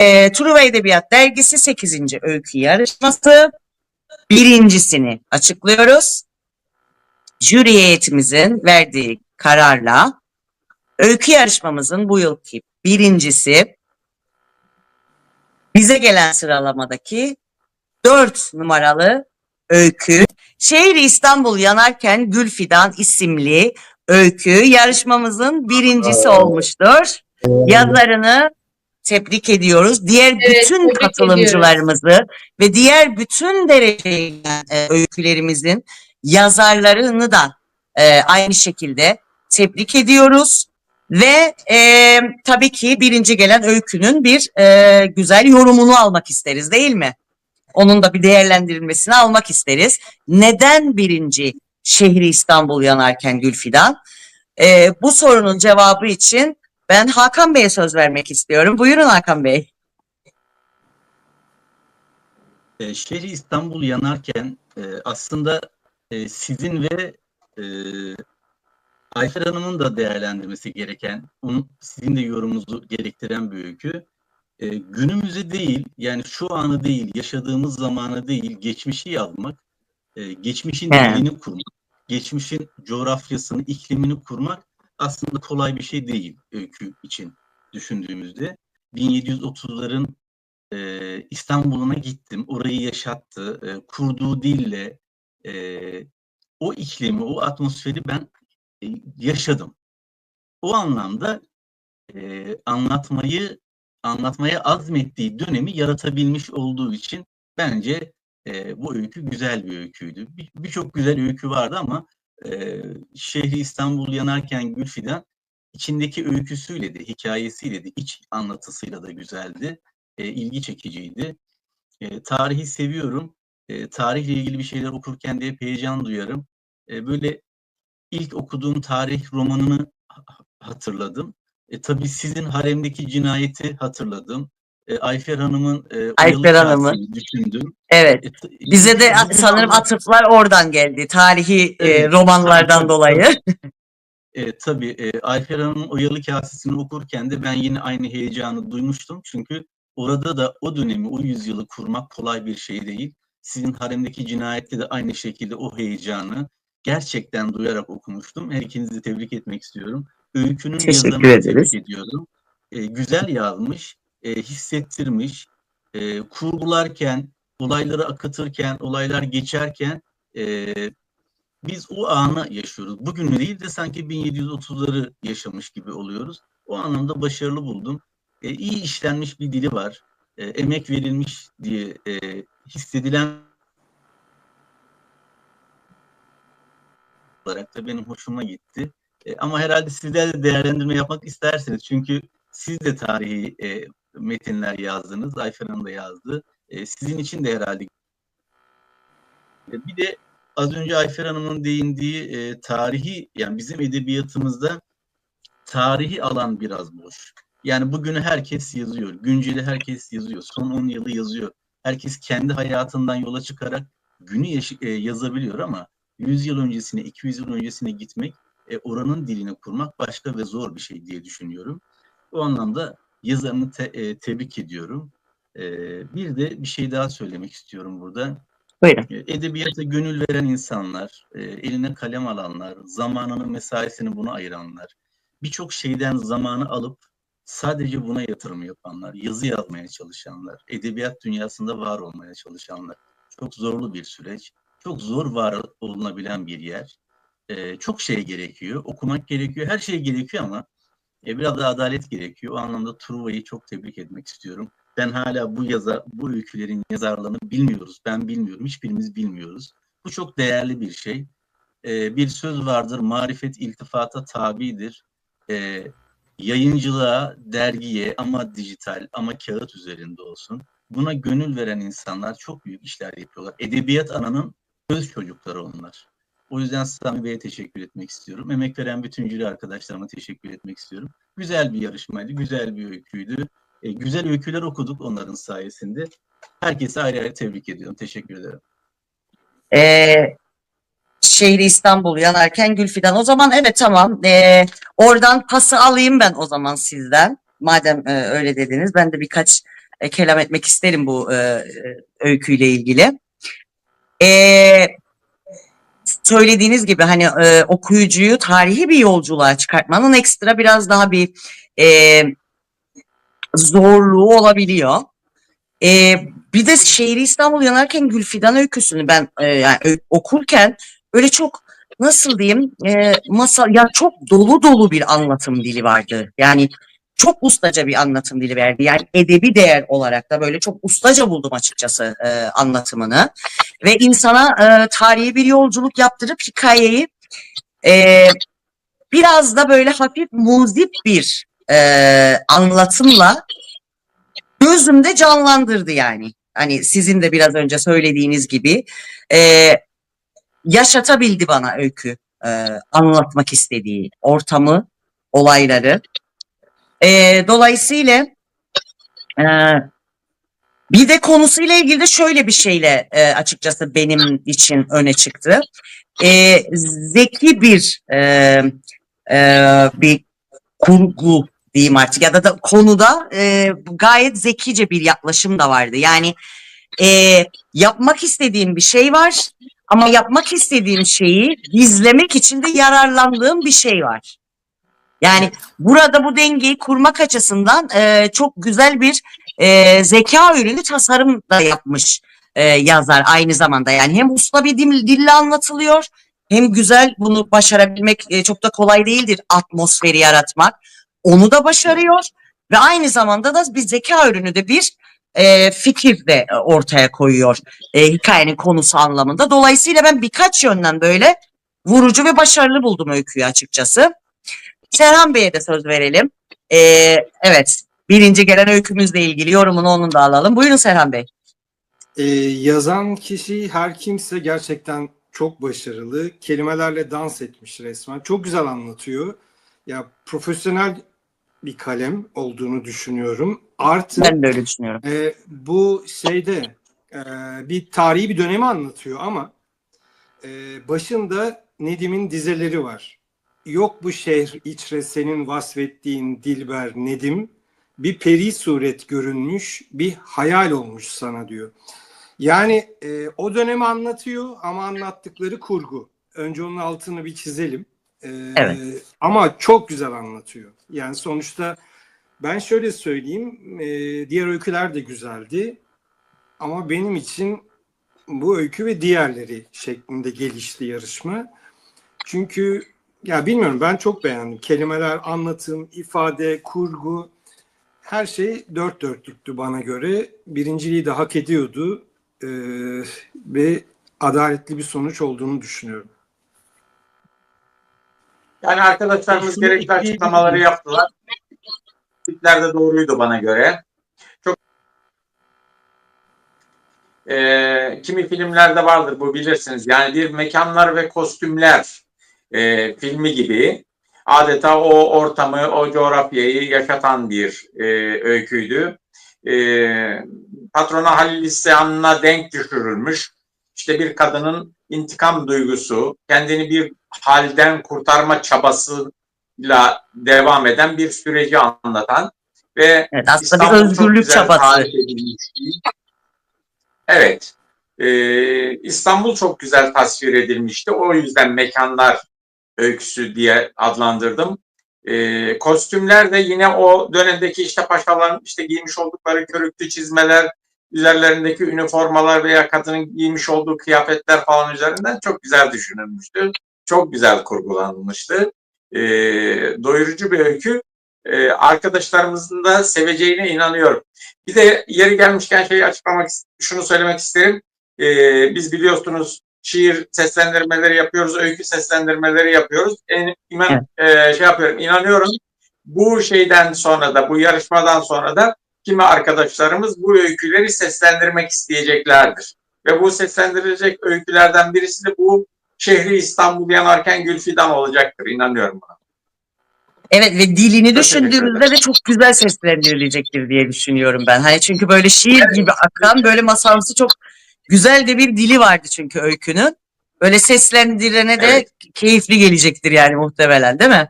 E, Truva Edebiyat Dergisi 8. öykü yarışması birincisini açıklıyoruz. Jüri heyetimizin verdiği kararla öykü yarışmamızın bu yılki birincisi bize gelen sıralamadaki 4 numaralı öykü Şehir İstanbul yanarken Gül Fidan isimli öykü yarışmamızın birincisi olmuştur. Yazarını tebrik ediyoruz. Diğer Evet, bütün katılımcılarımızı ve diğer bütün dereceli e, öykülerimizin yazarlarını da e, aynı şekilde tebrik ediyoruz. Ve e, tabii ki birinci gelen öykünün bir e, güzel yorumunu almak isteriz değil mi? Onun da bir değerlendirilmesini almak isteriz. Neden birinci şehri İstanbul yanarken Gülfidan? E, bu sorunun cevabı için ben Hakan Bey'e söz vermek istiyorum. Buyurun Hakan Bey. E, şehri İstanbul yanarken e, aslında e, sizin ve e, Ayfer Hanım'ın da değerlendirmesi gereken, onun, sizin de yorumunuzu gerektiren bir öykü. E, günümüzü değil, yani şu anı değil, yaşadığımız zamanı değil, geçmişi yazmak, e, geçmişin dilini kurmak, geçmişin coğrafyasını, iklimini kurmak aslında kolay bir şey değil öykü için düşündüğümüzde. 1730'ların e, İstanbul'una gittim. Orayı yaşattı. E, kurduğu dille e, o iklimi, o atmosferi ben e, yaşadım. O anlamda e, anlatmayı anlatmaya azmettiği dönemi yaratabilmiş olduğu için bence e, bu öykü güzel bir öyküydü. Bir- Birçok güzel öykü vardı ama e, şehri İstanbul yanarken Gülfidan içindeki öyküsüyle de, hikayesiyle de, iç anlatısıyla da güzeldi e, ilgi çekiciydi. E, tarihi seviyorum. E, tarihle ilgili bir şeyler okurken de hep heyecan duyarım. E, böyle ilk okuduğum tarih romanını ha- hatırladım. E, tabii sizin haremdeki cinayeti hatırladım. E, Ayfer Hanım'ın e, Ayfer Hanım'ı. Kağıt'ını düşündüm. Evet. E, Bize de sanırım atıflar oradan geldi. Tarihi e, Evet, romanlardan tabii, dolayı. E, tabii e, Ayfer Hanım'ın Oyalı Kasesi'ni okurken de ben yine aynı heyecanı duymuştum. Çünkü orada da o dönemi, o yüzyılı kurmak kolay bir şey değil. Sizin haremdeki cinayette de aynı şekilde o heyecanı gerçekten duyarak okumuştum. Her ikinizi tebrik etmek istiyorum. Öykünün Teşekkür yazarını ederiz. tebrik ediyorum. E, güzel yazmış, e, hissettirmiş. E, kurgularken, olayları akıtırken, olaylar geçerken e, biz o anı yaşıyoruz. Bugün değil de sanki 1730'ları yaşamış gibi oluyoruz. O anlamda başarılı buldum. E, iyi işlenmiş bir dili var. E, emek verilmiş diye e, hissedilen olarak da benim hoşuma gitti. E, ama herhalde sizler de değerlendirme yapmak istersiniz. Çünkü siz de tarihi e, metinler yazdınız. Ayfer Hanım da yazdı. E, sizin için de herhalde e, bir de az önce Ayfer Hanım'ın değindiği e, tarihi yani bizim edebiyatımızda tarihi alan biraz boş. Yani bugünü herkes yazıyor. Günceli herkes yazıyor. Son 10 yılı yazıyor. Herkes kendi hayatından yola çıkarak günü yaş- e, yazabiliyor ama 100 yıl öncesine, 200 yıl öncesine gitmek, e, oranın dilini kurmak başka ve zor bir şey diye düşünüyorum. O anlamda yazarını te- e, tebrik ediyorum. E, bir de bir şey daha söylemek istiyorum burada. Buyurun. E, Edebiyata gönül veren insanlar, e, eline kalem alanlar, zamanının mesaisini buna ayıranlar, birçok şeyden zamanı alıp sadece buna yatırım yapanlar, yazı yazmaya çalışanlar, edebiyat dünyasında var olmaya çalışanlar. Çok zorlu bir süreç, çok zor var olunabilen bir yer. E, çok şey gerekiyor, okumak gerekiyor, her şey gerekiyor ama e, biraz da adalet gerekiyor. O anlamda Truva'yı çok tebrik etmek istiyorum. Ben hala bu yazar, bu öykülerin yazarlarını bilmiyoruz. Ben bilmiyorum. Hiçbirimiz bilmiyoruz. Bu çok değerli bir şey. Ee, bir söz vardır. Marifet iltifata tabidir. Ee, yayıncılığa, dergiye ama dijital ama kağıt üzerinde olsun. Buna gönül veren insanlar çok büyük işler yapıyorlar. Edebiyat ananın öz çocukları onlar. O yüzden Sami Bey'e teşekkür etmek istiyorum. Emek veren bütün jüri arkadaşlarıma teşekkür etmek istiyorum. Güzel bir yarışmaydı, güzel bir öyküydü. E, güzel öyküler okuduk onların sayesinde. Herkese ayrı ayrı tebrik ediyorum. Teşekkür ederim. E, şehri İstanbul yanarken Gülfidan. O zaman evet tamam. E, oradan pası alayım ben o zaman sizden. Madem e, öyle dediniz ben de birkaç e, kelam etmek isterim bu e, e, öyküyle ilgili. E, söylediğiniz gibi hani e, okuyucuyu tarihi bir yolculuğa çıkartmanın ekstra biraz daha bir e, zorluğu olabiliyor. E, bir de Şehri İstanbul yanarken Gülfidan öyküsünü ben e, yani okurken böyle çok nasıl diyeyim e, masal ya çok dolu dolu bir anlatım dili vardı. Yani çok ustaca bir anlatım dili verdi. Yani edebi değer olarak da böyle çok ustaca buldum açıkçası e, anlatımını. Ve insana e, tarihi bir yolculuk yaptırıp hikayeyi e, biraz da böyle hafif muzip bir e, anlatımla gözümde canlandırdı yani. Hani sizin de biraz önce söylediğiniz gibi e, yaşatabildi bana öykü e, anlatmak istediği ortamı, olayları. E, dolayısıyla e, bir de konusuyla ilgili de şöyle bir şeyle e, açıkçası benim için öne çıktı. E, zeki bir e, e, bir kurgu diyeyim artık ya da, da konuda e, gayet zekice bir yaklaşım da vardı. Yani e, yapmak istediğim bir şey var ama yapmak istediğim şeyi gizlemek için de yararlandığım bir şey var. Yani burada bu dengeyi kurmak açısından e, çok güzel bir e, zeka ürünü tasarım da yapmış e, yazar aynı zamanda. Yani hem usta bir dil, dille anlatılıyor hem güzel bunu başarabilmek e, çok da kolay değildir atmosferi yaratmak. Onu da başarıyor ve aynı zamanda da bir zeka ürünü de bir e, fikir de ortaya koyuyor e, hikayenin konusu anlamında. Dolayısıyla ben birkaç yönden böyle vurucu ve başarılı buldum öyküyü açıkçası. Serhan Bey'e de söz verelim. E, evet birinci gelen öykümüzle ilgili yorumunu onun da alalım. Buyurun Serhan Bey. Ee, yazan kişi her kimse gerçekten çok başarılı. Kelimelerle dans etmiş resmen. Çok güzel anlatıyor. Ya profesyonel bir kalem olduğunu düşünüyorum. Artı Ben de öyle düşünüyorum. e, bu şeyde e, bir tarihi bir dönemi anlatıyor ama e, başında Nedim'in dizeleri var. Yok bu şehir içre senin vasfettiğin Dilber Nedim bir peri suret görünmüş bir hayal olmuş sana diyor. Yani e, o dönemi anlatıyor ama anlattıkları kurgu. Önce onun altını bir çizelim. E, Evet. Ama çok güzel anlatıyor. Yani sonuçta ben şöyle söyleyeyim, e, diğer öyküler de güzeldi. Ama benim için bu öykü ve diğerleri şeklinde gelişti yarışma. Çünkü ya bilmiyorum ben çok beğendim. Kelimeler, anlatım, ifade, kurgu her şey dört dörtlüktü bana göre. Birinciliği de hak ediyordu. Ee, ve adaletli bir sonuç olduğunu düşünüyorum. Yani arkadaşlarımız gerekli açıklamaları yaptılar. Tipler de doğruydu bana göre. Çok Ee, kimi filmlerde vardır bu bilirsiniz. Yani bir mekanlar ve kostümler e, filmi gibi adeta o ortamı, o coğrafyayı yaşatan bir e, öyküydü. E, patrona Halil İsyan'ına denk düşürülmüş. İşte bir kadının intikam duygusu, kendini bir halden kurtarma çabasıyla devam eden bir süreci anlatan ve Evet, aslında İstanbul bir özgürlük çabası. Evet. Ee, İstanbul çok güzel tasvir edilmişti. O yüzden mekanlar öyküsü diye adlandırdım. Ee, kostümler de yine o dönemdeki işte paşaların işte giymiş oldukları körüklü çizmeler, üzerlerindeki üniformalar veya kadının giymiş olduğu kıyafetler falan üzerinden çok güzel düşünülmüştü. Çok güzel kurgulanmıştı. Ee, doyurucu bir öykü. Ee, arkadaşlarımızın da seveceğine inanıyorum. Bir de yeri gelmişken şeyi açıklamak, şunu söylemek isterim. Ee, biz biliyorsunuz şiir seslendirmeleri yapıyoruz, öykü seslendirmeleri yapıyoruz. En, inan, e, şey yapıyorum, inanıyorum. Bu şeyden sonra da, bu yarışmadan sonra da kimi arkadaşlarımız bu öyküleri seslendirmek isteyeceklerdir. Ve bu seslendirilecek öykülerden birisi de bu şehri İstanbul yanarken Gülfidan olacaktır. İnanıyorum buna. Evet ve dilini düşündüğümüzde de çok güzel seslendirilecektir diye düşünüyorum ben. Hani çünkü böyle şiir gibi akan böyle masalsı çok güzel de bir dili vardı çünkü öykünün. Böyle seslendirene de Evet. keyifli gelecektir yani muhtemelen değil mi?